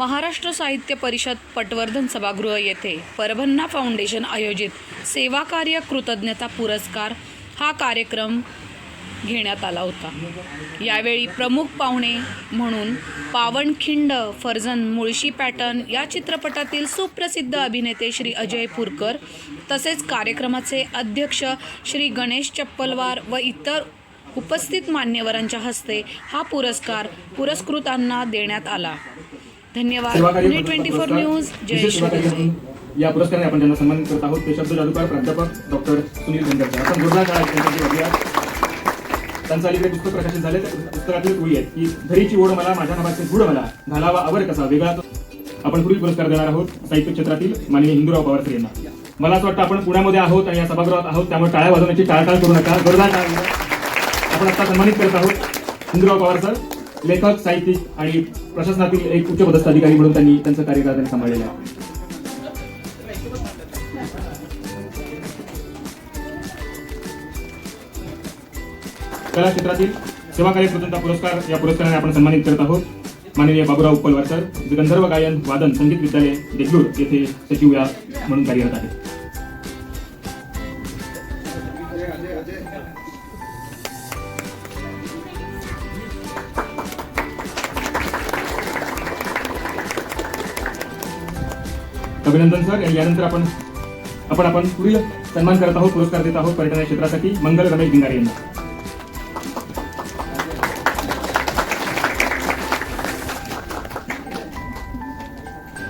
महाराष्ट्र साहित्य परिषद पटवर्धन सभागृह येथे परभन्ना फाउंडेशन आयोजित सेवा कार्य कृतज्ञता पुरस्कार हा कार्यक्रम घेण्यात आला होता. यावेळी प्रमुख पाहुणे म्हणून पावनखिंड फर्जन मुळशी पॅटर्न या चित्रपटातील सुप्रसिद्ध अभिनेते श्री अजय पुरकर तसेच कार्यक्रमाचे अध्यक्ष श्री गणेश चप्पलवार व इतर उपस्थित मान्यवरांच्या हस्ते हा पुरस्कार पुरस्कृतांना देण्यात आला. धन्यवाद. ट्वेंटी फोर न्यूज जय म्हणून या पुरस्काराने आपण त्यांना सन्मानित करत आहोत. ते शब्द जादूकार प्राध्यापक डॉक्टर सुनील धनगरकर आपण त्यांच्यासाठी वाजवूया. त्यांचं अलीकडे पुस्तक प्रकाशित झाले पुस्तकातील ओळी आहेत. की धरीची ओढ मला माझ्या नावाचे गुढ मला. घालावा आवर कसा वेगळा. आपण पुढील पुरस्कार देणार आहोत साहित्य क्षेत्रातील माननीय हिंदूराव पवारकर यांना. मला असं वाटतं आपण पुण्यामध्ये आहोत आणि या सभागृहात आहोत. त्यामुळे टाळ्या वाजवण्याची टाळटाळ करू नका. टाळ्या वाजवा. आपण आता सन्मानित करत आहोत हिंदूराव पवार सर. लेखक साहित्यिक आणि प्रशासनातील एक उच्चपदस्थ अधिकारी म्हणून त्यांनी त्यांचं कार्यकाळ त्यांनी सांभाळलेलं आहे. कला क्षेत्रातील सेवाकार्य स्वतंत्र पुरस्कार या पुरस्काराने आपण सन्मानित करत आहोत. माननीय बाबूराव उपलवार सर गंधर्व गायन वादन संगीत विद्यालय देगलूर येथे सचिव या म्हणून कार्यरत आहेत. अभिनंदन सर. यानंतर आपण आपण आपण पुढील सन्मान करत आहोत पुरस्कार देत आहोत पर्यटन क्षेत्रासाठी मंगल रमेश भिंगारे यांना.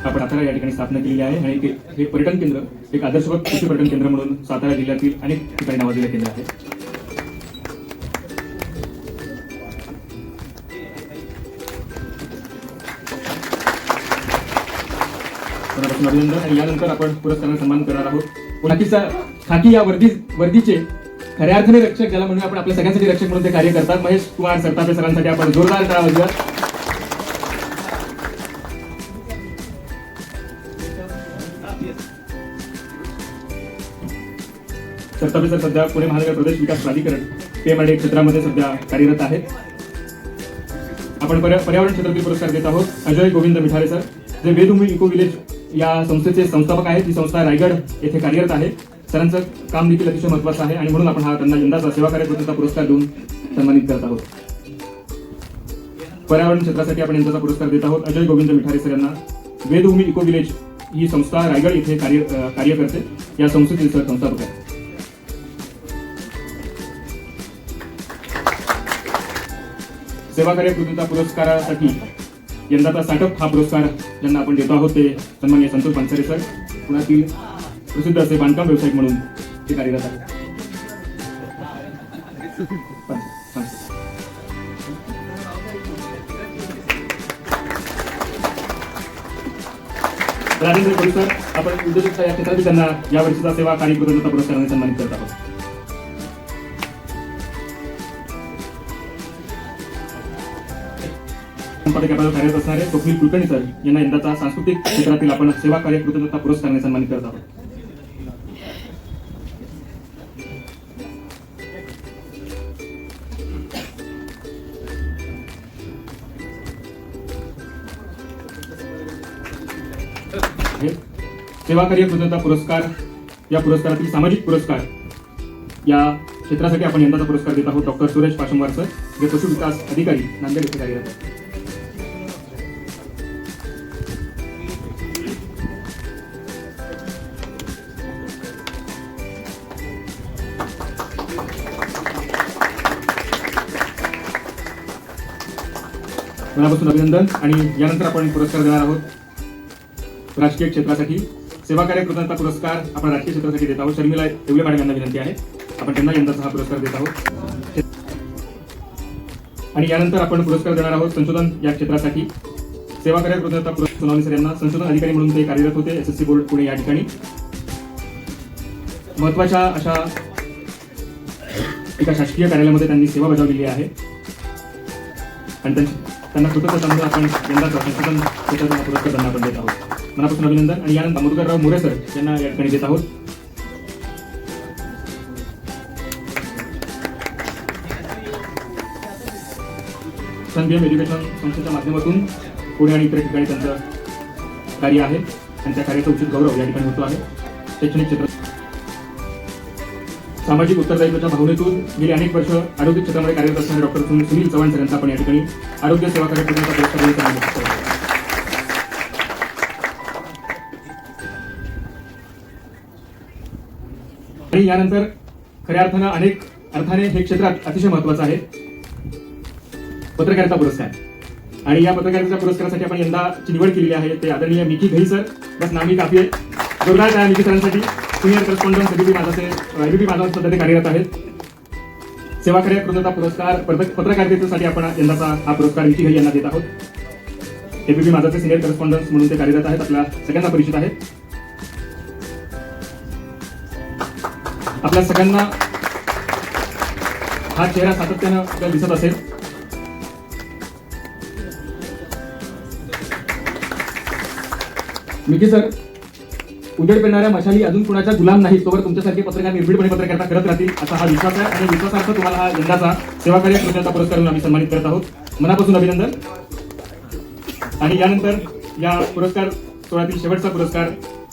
आपण सातारा या ठिकाणी स्थापना केलेली आहे आणि हे पर्यटन केंद्र एक आदर्शवत कृषी पर्यटन केंद्र म्हणून सातारा जिल्ह्यातील अनेक ठिकाणी नावाजलेलं केंद्र आहे. मनापासून अभिनंदन आणि यानंतर आपण पुरस्काराने सन्मान करणार आहोत. खाकीचा खाकी या वर्दी वर्दीचे खऱ्या अर्थाने रक्षक ज्याला म्हणून आपण आपल्या सगळ्यांसाठी रक्षक म्हणून ते कार्य करतात. महेश कुमार सरतापे सरांसाठी आपण जोरदार टाळा वाजवूया सरतापे सर सध्या पुणे महानगर प्रदेश विकास प्राधिकरण पेमाडे क्षेत्रामध्ये सध्या कार्यरत आहेत. आपण पर्यावरण क्षेत्रातील पुरस्कार देत आहोत. अजय गोविंद मिठारे सर. जे वेदभूमी इको विलेज या संस्थेचे संस्थापक आहेत. ही संस्था रायगड येथे कार्यरत आहे. सरांचं काम देखील अतिशय महत्वाचं आहे आणि म्हणून आपण हा त्यांना यंदाचा सेवा कार्यकर्त्याचा पुरस्कार देऊन सन्मानित करत आहोत. पर्यावरण क्षेत्रासाठी आपण यंदाचा पुरस्कार देत आहोत. अजय गोविंद मिठारे सर यांना. वेदभूमी इको विलेज ही संस्था रायगड येथे कार्य कार्य करते. या संस्थेतील सर संस्थापक आहेत. सेवा कृतीचा पुरस्कारासाठी यंदाचा स्टार्टअप हा पुरस्कार ज्यांना आपण देतो आहोत ते सन्मान्य संतोष पानसरे सर पुण्यातील प्रसिद्ध असे बांधकाम व्यावसायिक म्हणून ते कार्यरत आहेत. राजेंद्र कोळी सर आपण उद्योजकता या क्षेत्रातील त्यांना या वर्षीचा सेवा कार्यकृतज्ञता पुरस्काराने सन्मानित करत आहोत. संपादक या पदावर कार्यरत असणारे स्वप्नील कुलकर्णी सर यांना यंदाचा सांस्कृतिक क्षेत्रातील आपण सेवा कार्य कृतज्ञता पुरस्काराने सन्मानित करत आहोत. हे सेवा कार्य कृतज्ञता पुरस्कार या पुरस्कारातील सामाजिक पुरस्कार या क्षेत्रासाठी आपण यंदाचा पुरस्कार देत आहोत डॉक्टर सुरेश पाशंवार सर जे पशु विकास अधिकारी नांदेड येथे कार्यरत आहेत. मनापासून अभिनंदन आणि यानंतर आपण पुरस्कार देणार आहोत. राजकीय क्षेत्रासाठी. सेवा कार्य कृतज्ञता पुरस्कार आपण राजकीय क्षेत्रासाठी देत आहोत. शर्मिला एवढे मॅडम यांना विनंती आहे. आपण त्यांना यंदाचा हा पुरस्कार देत आहोत. आणि यानंतर आपण पुरस्कार देणार आहोत संशोधन या क्षेत्रासाठी. सेवा कार्य कृतज्ञता पुरस्कार सोनावणे सर यांना. संशोधन अधिकारी म्हणून ते कार्यरत होते. S S C board Pune या ठिकाणी. महत्त्वाच्या अशा एका शासकीय कार्यालयामध्ये त्यांनी सेवा बजावलेली आहे. आणि त्यांची त्यांना कृतज्ञ म्हणून आपण यंदाचा संशोधन क्षेत्रातून पुरस्कार त्यांना आपण देत आहोत. मनापासून अभिनंदन आणि यानंतर मधुकरराव मोरे सर यांना या ठिकाणी देत आहोत. सन बी एम एज्युकेशन संस्थेच्या माध्यमातून पुणे आणि इतर ठिकाणी त्यांचं कार्य आहे. आणि त्या कार्याचा उचित गौरव या ठिकाणी होतो आहे. शैक्षणिक क्षेत्रात सामाजिक उत्तरदायित्वाच्या भावनेतून गेली अनेक वर्ष आरोग्य क्षेत्रामध्ये कार्यरत असणारे डॉक्टर सुनील चव्हाण सर यांचा आपण या ठिकाणी आरोग्य सेवा कार्यक्रमाचा पुरस्कार आणि यानंतर खऱ्या अर्थानं अनेक अर्थाने हे क्षेत्र अतिशय महत्वाचं आहे. पत्रकारिता पुरस्कार. आणि या पत्रकारिता पुरस्कारासाठी आपण यंदाची निवड केलेली आहे. ते आदरणीय मिकी घई सर. बस नामी काफी आहे. जोरदार त्या मिकी सरांसाठी. सिनियर करस्पॉन्डंट एबीपी माझाचे एबीपी माझा सध्या ते कार्यरत आहेत. सेवाकार्य कृतज्ञता पुरस्कार पत्रकारितेसाठी आपण यंदाचा हा पुरस्कार विकी घई यांना देत आहोत. एबीपी माझाचे सिनियर करस्पॉन्डंट म्हणून ते कार्यरत आहेत आपल्या सगळ्यांना परिचित आहेत. आपल्या सगळ्यांना हा चेहरा सातत्यानं आपल्याला दिसत असेल. मिकी सर उजेड पेरणाऱ्या मशाली अजून कुणाच्या गुलाम नाहीत तोवर तुमच्यासारखे पत्रकार निर्भीडपणे पत्रकारिता करत राहतील असा हा विश्वास आहे. आणि विश्वासार्थ तुम्हाला हा यंदाचा सेवाकार्य कृतज्ञता पुरस्कार देऊन आम्ही सन्मानित करत आहोत. मनापासून अभिनंदन. आणि यानंतर या पुरस्कार सोहळ्यातील शेवटचा पुरस्कार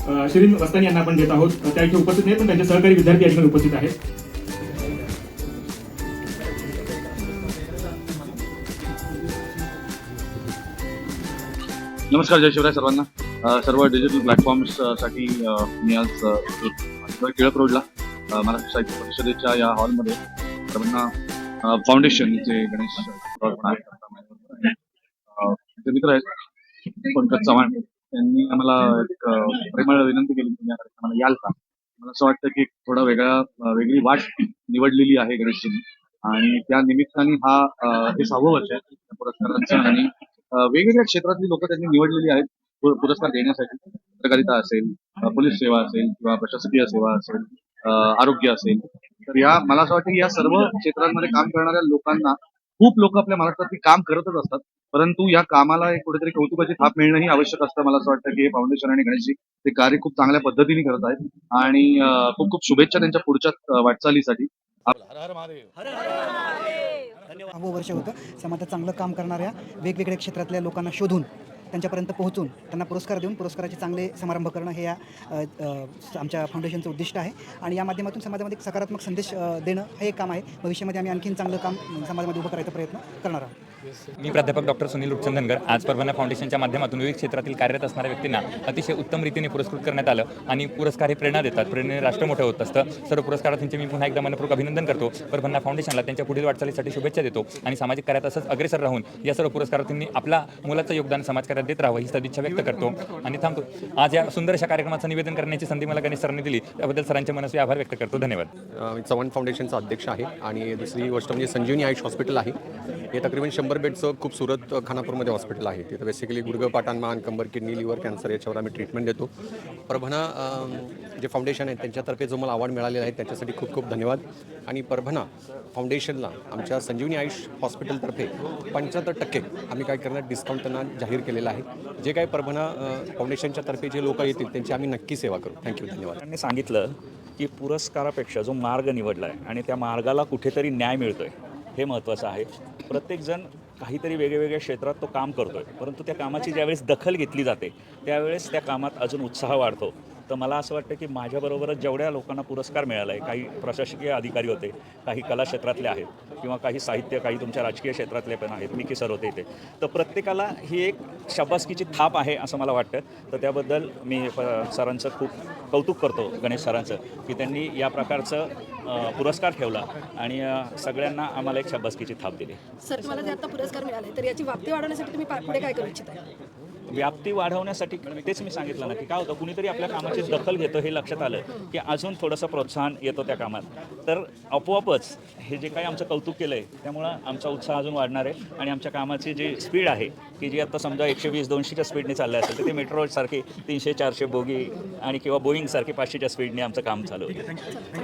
अ, शिरीन वस्तानी यांना आपण देत आहोत. त्या इथे उपस्थित नाही पण त्यांचे सहकारी विद्यार्थी या ठिकाणी उपस्थित आहेत. नमस्कार जय शिवराय सर्वांना. सर्व डिजिटल प्लॅटफॉर्म्ससाठी मी आज टिळक रोडला महाराष्ट्र साहित्य परिषदेच्या या हॉलमध्ये सर्वांना फाउंडेशन जे गणेश ते मित्र आहेत पंकज चव्हाण त्यांनी आम्हाला एक प्रेमळ विनंती केली तुम्ही या कार्यक्रमाला याल का? मला असं वाटतं की थोडा वेगळा वेगळी वाट निवडलेली आहे गणेशजींनी आणि त्या निमित्ताने हा हे सहावं वर्ष आहे पुरस्कारांचं आणि वेगवेगळ्या क्षेत्रातली लोक त्यांनी निवडलेली आहेत. पुरस्कार देण्यासाठी पत्रकारिता असेल पोलीस सेवा असेल किंवा प्रशासकीय सेवा असेल आरोग्य असेल तर या मला असं वाटतं की या सर्व क्षेत्रांमध्ये काम करणाऱ्या लोकांना खूप लोक आपल्या महाराष्ट्रात काम करतच असतात परंतु या कामाला एक कुठेतरी कौतुकाची थाप मिळणंही आवश्यक असतं. मला असं वाटतं की हे फाउंडेशन आणि गणेशजी ते कार्य खूप चांगल्या पद्धतीने करत आहेत आणि खूप खूप शुभेच्छा त्यांच्या पुढच्या वाटचालीसाठी. वर्ष होतं. समाजात चांगलं काम करणाऱ्या वेगवेगळ्या क्षेत्रातल्या लोकांना शोधून त्यांच्यापर्यंत पोहोचून त्यांना पुरस्कार देऊन पुरस्काराचे चांगले समारंभ करणं हे या आमच्या फाउंडेशनचं उद्दिष्ट आहे. आणि या माध्यमातून समाजामध्ये एक सकारात्मक संदेश देणं हे एक काम आहे. भविष्यामध्ये आम्ही आणखीन चांगलं काम समाजामध्ये उभं करायचा प्रयत्न करणार आहोत. मी प्राध्यापक डॉक्टर सुनील उपचंदनकर आज परभणा फाउंडेशनच्या माध्यमातून विविध क्षेत्रातील कार्यरत असणाऱ्या व्यक्तींना अतिशय उत्तम रीतीने पुरस्कृत करण्यात आलं आणि पुरस्कार हे प्रेरणा देतात. प्रेरणेने राष्ट्र मोठं होत असतं. सर्व पुरस्कारार्थींचे मी पुन्हा एकदा मनपूर्वक अभिनंदन करतो. परभणा फाउंडेशनला त्यांच्या पुढील वाटचालीसाठी शुभेच्छा देतो आणि सामाजिक कार्यात असंच अग्रेसर राहून या सर्व पुरस्कारार्थींनी आपला मुलाचं योगदान समाजकार्यात देत राहावं ही सदिच्छा व्यक्त करतो. आणि थांबतो. आज या सुंदर अशा कार्यक्रमाचं निवेदन करण्याची संधी मला गणेश सरांनी दिली. त्याबद्दल सरांचे मनस्वी आभार व्यक्त करतो. धन्यवाद. अ, चव्हाण फाउंडेशनचा अध्यक्ष आहे आणि दुसरी गोष्ट म्हणजे संजीवनी आयुष हॉस्पिटल आहे. हे तकरीबन शंभर बेडचं खूप सुरत खानापूरमध्ये हॉस्पिटल आहे. तिथं बेसिकली गुडघं पाटाण मान कंबर किडनी लिव्हर कॅन्सर याच्यावर आम्ही ट्रीटमेंट देतो. परभणा जे फाउंडेशन आहे त्यांच्यातर्फे जो मला अवॉर्ड मिळालेला आहे त्याच्यासाठी खूप खूप धन्यवाद. आणि परभणा फाउंडेशनला आमच्या संजीवनी आयुष हॉस्पिटलतर्फे पंच्याहत्तर टक्के आम्ही काय करणार डिस्काउंट त्यांना जाहीर केलेला आहे. जे काही परभणा फाउंडेशनच्या तर्फे जे लोक येतील त्यांची आम्ही नक्की सेवा करू. थँक्यू धन्यवाद. त्यांनी सांगितलं की पुरस्कारापेक्षा जो मार्ग निवडला आहे आणि त्या मार्गाला कुठेतरी न्याय मिळतो आहे हे महत्त्वाचं आहे. प्रत्येकजण काहीतरी वेगवेगळ्या क्षेत्रात तो काम करतो आहे परंतु त्या कामाची ज्यावेळेस दखल घेतली जाते त्यावेळेस त्या कामात अजून उत्साह वाढतो. तर मला असं वाटतं की माझ्याबरोबरच जेवढ्या लोकांना पुरस्कार मिळाला आहे काही प्रशासकीय अधिकारी होते काही कला क्षेत्रातले आहेत किंवा काही साहित्य काही तुमच्या राजकीय क्षेत्रातले पण आहेत मिकी सर होते इथे. तर प्रत्येकाला ही एक शाबासकीची थाप आहे असं मला वाटतं. तर त्याबद्दल मी प- सरांचं खूप कौतुक करतो गणेश सरांचं की त्यांनी या प्रकारचं पुरस्कार ठेवला आणि सगळ्यांना आम्हाला एक शाबासकीची थाप दिली. सर तुम्हाला जे आता पुरस्कार मिळाला तर याची व्याप्ती वाढवण्यासाठी तुम्ही पुढे काय करू इच्छिता? व्याप्ती वाढवण्यासाठी तेच मी सांगितलं ना की काय होतं कुणीतरी आपल्या कामाची दखल घेतं हे लक्षात आलं की अजून थोडंसं प्रोत्साहन येतं त्या कामात. तर आपोआपच हे जे काही आमचं कौतुक केलं आहे त्यामुळं आमचा उत्साह अजून वाढणार आहे आणि आमच्या कामाची जी स्पीड आहे की जी आता समजा एकशे वीस दोनशेच्या स्पीडने चाललं असेल तर ते मेट्रोसारखी तीनशे चारशे बोगी आणि किंवा बोईंगसारखी पाचशेच्या स्पीडने आमचं काम चालू होतं